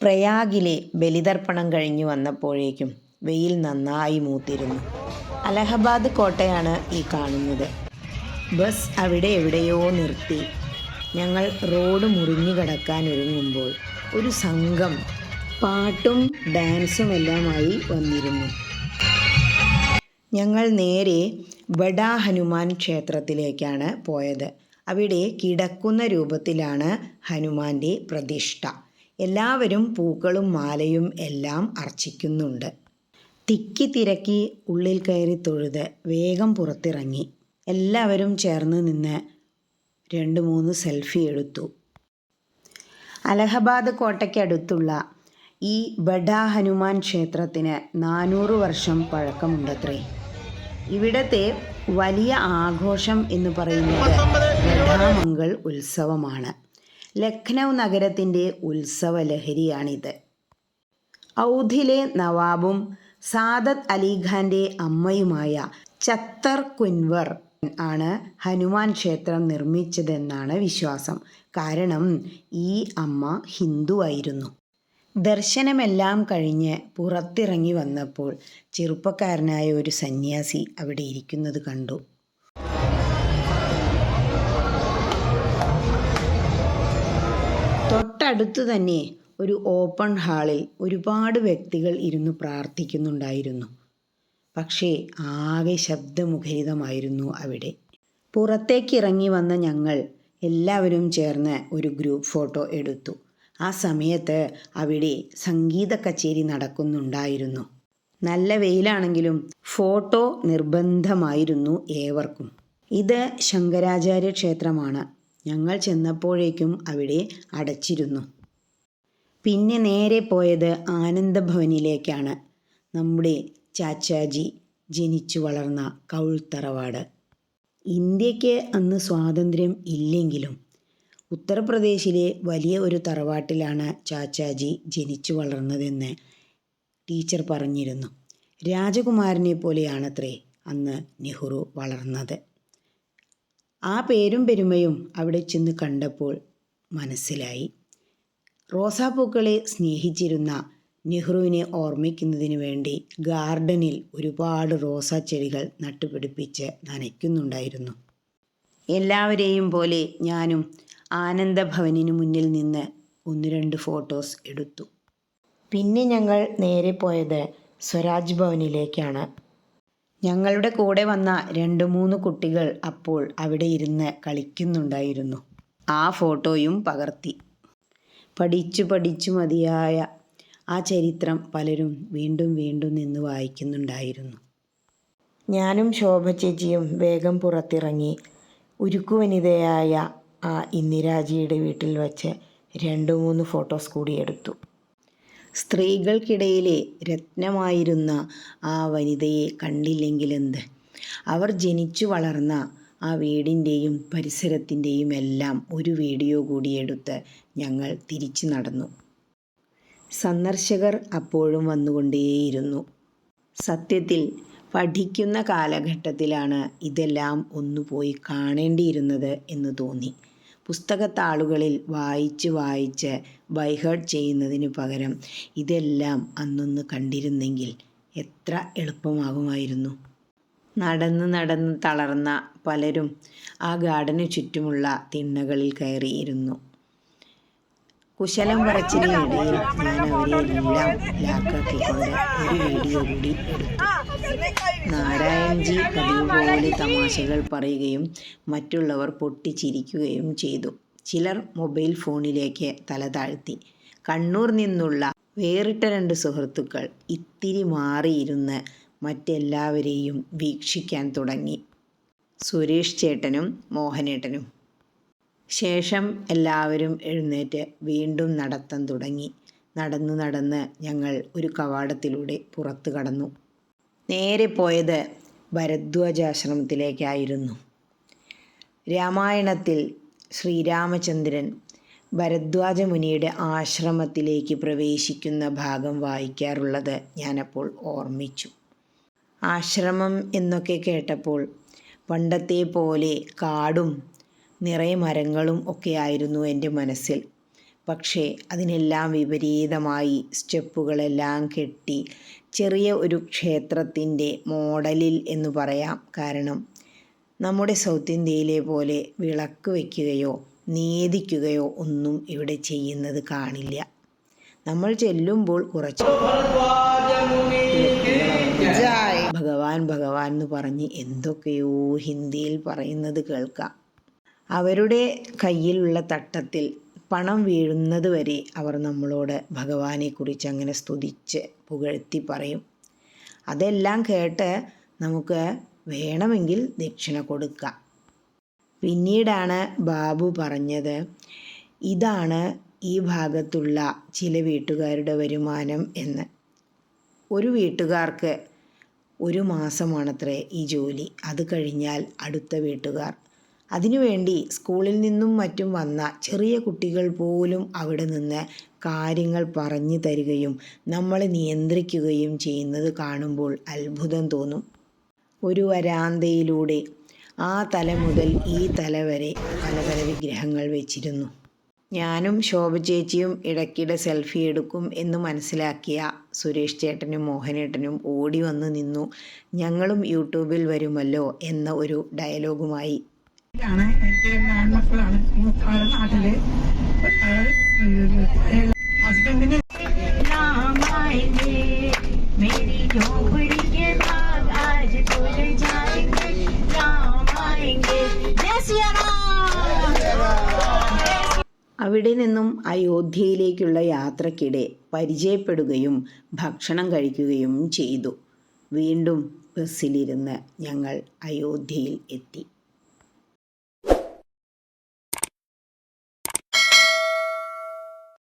പ്രയാഗിലെ ബലിതർപ്പണം കഴിഞ്ഞു വന്നപ്പോഴേക്കും വെയിൽ നന്നായി മൂത്തിരുന്നു. അലഹബാദ് കോട്ടയാണ് ഈ കാണുന്നത്. ബസ് അവിടെ എവിടെയോ നിർത്തി. ഞങ്ങൾ റോഡ് മുറിഞ്ഞു കടക്കാൻ ഒരുങ്ങുമ്പോൾ ഒരു സംഘം പാട്ടും ഡാൻസും എല്ലാമായി വന്നിരുന്നു. ഞങ്ങൾ നേരെ ബഡാ ഹനുമാൻ ക്ഷേത്രത്തിലേക്കാണ് പോയത്. അവിടെ കിടക്കുന്ന രൂപത്തിലാണ് ഹനുമാന്റെ പ്രതിഷ്ഠ. എല്ലാവരും പൂക്കളും മാലയും എല്ലാം അർച്ചിക്കുന്നുണ്ട്. തിക്കി തിരക്കി ഉള്ളിൽ കയറി തൊഴുത് വേഗം പുറത്തിറങ്ങി. എല്ലാവരും ചേർന്ന് നിന്ന് രണ്ട് മൂന്ന് സെൽഫി എടുത്തു. അലഹബാദ് കോട്ടയ്ക്കടുത്തുള്ള ഈ ബഡാ ഹനുമാൻ ക്ഷേത്രത്തിന് നാനൂറ് വർഷം പഴക്കമുണ്ടത്രേ. ഇവിടത്തെ വലിയ ആഘോഷം എന്ന് പറയുന്നത് ബഡാമംഗൾ ഉത്സവമാണ്. ലഖ്നൗ നഗരത്തിന്റെ ഉത്സവ ലഹരിയാണിത് ഔധിലെ നവാബും സാദത്ത് അലിഖാന്റെ അമ്മയുമായ ചത്തർ കുൻവർ ആണ് ഹനുമാൻ ക്ഷേത്രം നിർമ്മിച്ചതെന്നാണ് വിശ്വാസം. കാരണം ഈ അമ്മ ഹിന്ദു ആയിരുന്നു. ദർശനമെല്ലാം കഴിഞ്ഞ് പുറത്തിറങ്ങി വന്നപ്പോൾ ചെറുപ്പക്കാരനായ ഒരു സന്യാസി അവിടെ ഇരിക്കുന്നത് കണ്ടു. തൊട്ടടുത്ത് തന്നെ ഒരു ഓപ്പൺ ഹാളിൽ ഒരുപാട് വ്യക്തികൾ ഇരുന്ന് പ്രാർത്ഥിക്കുന്നുണ്ടായിരുന്നു. പക്ഷേ ആകെ ശബ്ദമുഖരിതമായിരുന്നു അവിടെ. പുറത്തേക്ക് ഇറങ്ങി വന്ന ഞങ്ങൾ എല്ലാവരും ചേർന്ന് ഒരു ഗ്രൂപ്പ് ഫോട്ടോ എടുത്തു. ആ സമയത്ത് അവിടെ സംഗീത കച്ചേരി നടക്കുന്നുണ്ടായിരുന്നു. നല്ല വെയിലാണെങ്കിലും ഫോട്ടോ നിർബന്ധമായിരുന്നു ഏവർക്കും. ഇത് ശങ്കരാചാര്യ ക്ഷേത്രമാണ്. ഞങ്ങൾ ചെന്നപ്പോഴേക്കും അവിടെ അടച്ചിരുന്നു. പിന്നെ നേരെ പോയത് ആനന്ദഭവനിലേക്കാണ്. നമ്മുടെ ചാച്ചാജി ജനിച്ചു വളർന്ന കൗൾത്തറവാട്. ഇന്ത്യയ്ക്ക് അന്ന് സ്വാതന്ത്ര്യം ഇല്ലെങ്കിലും ഉത്തർപ്രദേശിലെ വലിയ ഒരു തറവാട്ടിലാണ് ചാച്ചാജി ജനിച്ചു വളർന്നതെന്ന് ടീച്ചർ പറഞ്ഞിരുന്നു. രാജകുമാരനെ പോലെയാണത്രേ അന്ന് നെഹ്റു വളർന്നത്. ആ പേരും പെരുമയും അവിടെ ചെന്ന് കണ്ടപ്പോൾ മനസ്സിലായി. റോസാപ്പൂക്കളെ സ്നേഹിച്ചിരുന്ന നെഹ്റുവിനെ ഓർമ്മിക്കുന്നതിന് വേണ്ടി ഗാർഡനിൽ ഒരുപാട് റോസാ ചെടികൾ നട്ടുപിടിപ്പിച്ച് നനയ്ക്കുന്നുണ്ടായിരുന്നു. എല്ലാവരെയും പോലെ ഞാനും ആനന്ദഭവനിന് മുന്നിൽ നിന്ന് ഒന്ന് രണ്ട് ഫോട്ടോസ് എടുത്തു. പിന്നെ ഞങ്ങൾ നേരെ പോയത് സ്വരാജ് ഭവനിലേക്കാണ്. ഞങ്ങളുടെ കൂടെ വന്ന രണ്ട് മൂന്ന് കുട്ടികൾ അപ്പോൾ അവിടെ ഇരുന്ന് കളിക്കുന്നുണ്ടായിരുന്നു. ആ ഫോട്ടോയും പകർത്തി. പഠിച്ചു പഠിച്ചു മതിയായ ആ ചരിത്രം പലരും വീണ്ടും വീണ്ടും നിന്ന് വായിക്കുന്നുണ്ടായിരുന്നു. ഞാനും ശോഭ ചേച്ചിയും വേഗം പുറത്തിറങ്ങി ഉരുക്കുവനിതയായ ആ ഇന്ദിരാജിയുടെ വീട്ടിൽ വച്ച് രണ്ട് മൂന്ന് ഫോട്ടോസ് കൂടി എടുത്തു. സ്ത്രീകൾക്കിടയിലെ രത്നമായിരുന്ന ആ വനിതയെ കണ്ടില്ലെങ്കിലെന്ത്? അവർ ജനിച്ചു വളർന്ന ആ വീടിന്റെയും പരിസരത്തിന്റെയും എല്ലാം ഒരു വീഡിയോ കൂടി എടുത്ത് ഞങ്ങൾ തിരിച്ചു നടന്നു. സന്ദർശകർ അപ്പോഴും വന്നുകൊണ്ടേയിരുന്നു. സത്യത്തിൽ പഠിക്കുന്ന കാലഘട്ടത്തിലാണ് ഇതെല്ലാം ഒന്നു പോയി കാണേണ്ടിയിരുന്നത് എന്ന് തോന്നി. പുസ്തകത്താളുകളിൽ വായിച്ച് വായിച്ച് ബൈഹേർട്ട് ചെയ്യുന്നതിന് പകരം ഇതെല്ലാം അന്നൊന്ന് കണ്ടിരുന്നെങ്കിൽ എത്ര എളുപ്പമാകുമായിരുന്നു. നടന്ന് നടന്ന് തളർന്ന പലരും ആ ഗാർഡന് ചുറ്റുമുള്ള തിണ്ണകളിൽ കയറിയിരുന്നു. കുശലം പറച്ചിലിനിടയിൽ ഞാൻ അവരെയെല്ലാം ലാക്കാക്കിക്കൊണ്ട് ഒരു വീഡിയോ കൂടി എടുത്തു. നാരായൺജി പതിവ് പോലെ തമാശകൾ പറയുകയും മറ്റുള്ളവർ പൊട്ടിച്ചിരിക്കുകയും ചെയ്തു. ചിലർ മൊബൈൽ ഫോണിലേക്ക് തലതാഴ്ത്തി കണ്ണൂർ നിന്നുള്ള വേറിട്ട രണ്ട് സുഹൃത്തുക്കൾ ഇത്തിരി മാറിയിരുന്ന് മറ്റെല്ലാവരെയും വീക്ഷിക്കാൻ തുടങ്ങി. സുരേഷ് ചേട്ടനും മോഹനേട്ടനും. ശേഷം എല്ലാവരും എഴുന്നേറ്റ് വീണ്ടും നടത്തം തുടങ്ങി. നടന്നു നടന്ന് ഞങ്ങൾ ഒരു കവാടത്തിലൂടെ പുറത്തു കടന്നു. നേരെ പോയത് ഭരദ്വാജാശ്രമത്തിലേക്കായിരുന്നു. രാമായണത്തിൽ ശ്രീരാമചന്ദ്രൻ ഭരദ്വാജ മുനിയുടെ ആശ്രമത്തിലേക്ക് പ്രവേശിക്കുന്ന ഭാഗം വായിക്കാറുള്ളത് ഞാനപ്പോൾ ഓർമ്മിച്ചു. ആശ്രമം എന്നൊക്കെ കേട്ടപ്പോൾ പണ്ടത്തെ പോലെ കാടും നിറയെ മരങ്ങളും ഒക്കെ ആയിരുന്നു എന്റെ മനസ്സിൽ. പക്ഷേ അതിനെല്ലാം വിപരീതമായി സ്റ്റെപ്പുകളെല്ലാം കെട്ടി ചെറിയ ഒരു ക്ഷേത്രത്തിന്റെ മോഡലിൽ എന്ന് പറയാം. കാരണം നമ്മുടെ സൗത്ത് ഇന്ത്യയിലെ പോലെ വിളക്ക് വയ്ക്കുകയോ നീതിക്കുകയോ ഒന്നും ഇവിടെ ചെയ്യുന്നത് കാണില്ല. നമ്മൾ ചെല്ലുമ്പോൾ കുറച്ച് ഭഗവാൻ ഭഗവാൻ എന്ന് പറഞ്ഞ് എന്തൊക്കെയോ ഹിന്ദിയിൽ പറയുന്നത് കേൾക്കാം. അവരുടെ കയ്യിലുള്ള തട്ടത്തിൽ പണം വീഴുന്നത് വരെ അവർ നമ്മളോട് ഭഗവാനെക്കുറിച്ച് അങ്ങനെ സ്തുതിച്ച് പുകഴ്ത്തി പറയും. അതെല്ലാം കേട്ട് നമുക്ക് വേണമെങ്കിൽ ദക്ഷിണ കൊടുക്കാം. പിന്നീടാണ് ബാബു പറഞ്ഞത് ഇതാണ് ഈ ഭാഗത്തുള്ള ചില വീട്ടുകാരുടെ വരുമാനം എന്ന്. ഒരു വീട്ടുകാർക്ക് ഒരു മാസമാണത്രേ ഈ ജോലി. അത് കഴിഞ്ഞാൽ അടുത്ത വീട്ടുകാർ. അതിനുവേണ്ടി സ്കൂളിൽ നിന്നും മറ്റും വന്ന ചെറിയ കുട്ടികൾ പോലും അവിടെ നിന്ന് കാര്യങ്ങൾ പറഞ്ഞു തരികയും നമ്മളെ നിയന്ത്രിക്കുകയും ചെയ്യുന്നത് കാണുമ്പോൾ അത്ഭുതം തോന്നും. ഒരു വരാന്തയിലൂടെ ആ തല മുതൽ ഈ തല വരെ പല പല വിഗ്രഹങ്ങൾ വെച്ചിരുന്നു. ഞാനും ശോഭ ചേച്ചിയും ഇടയ്ക്കിടെ സെൽഫി എടുക്കും എന്ന് മനസ്സിലാക്കിയ സുരേഷ് ചേട്ടനും മോഹനേട്ടനും ഓടി വന്ന് നിന്നു. ഞങ്ങളും യൂട്യൂബിൽ വരുമല്ലോ എന്ന ഒരു ഡയലോഗുമായി ാണ് എനിക്ക് രണ്ട് ആൺമക്കളാണ് മൂക്കാൾ നാട്ടിൽ ഹസ്ബൻഡിന് അവിടെ നിന്നും അയോധ്യയിലേക്കുള്ള യാത്രക്കിടെ പരിചയപ്പെടുകയും ഭക്ഷണം കഴിക്കുകയും ചെയ്തു. വീണ്ടും ബസ്സിലിരുന്ന് ഞങ്ങൾ അയോധ്യയിൽ എത്തി.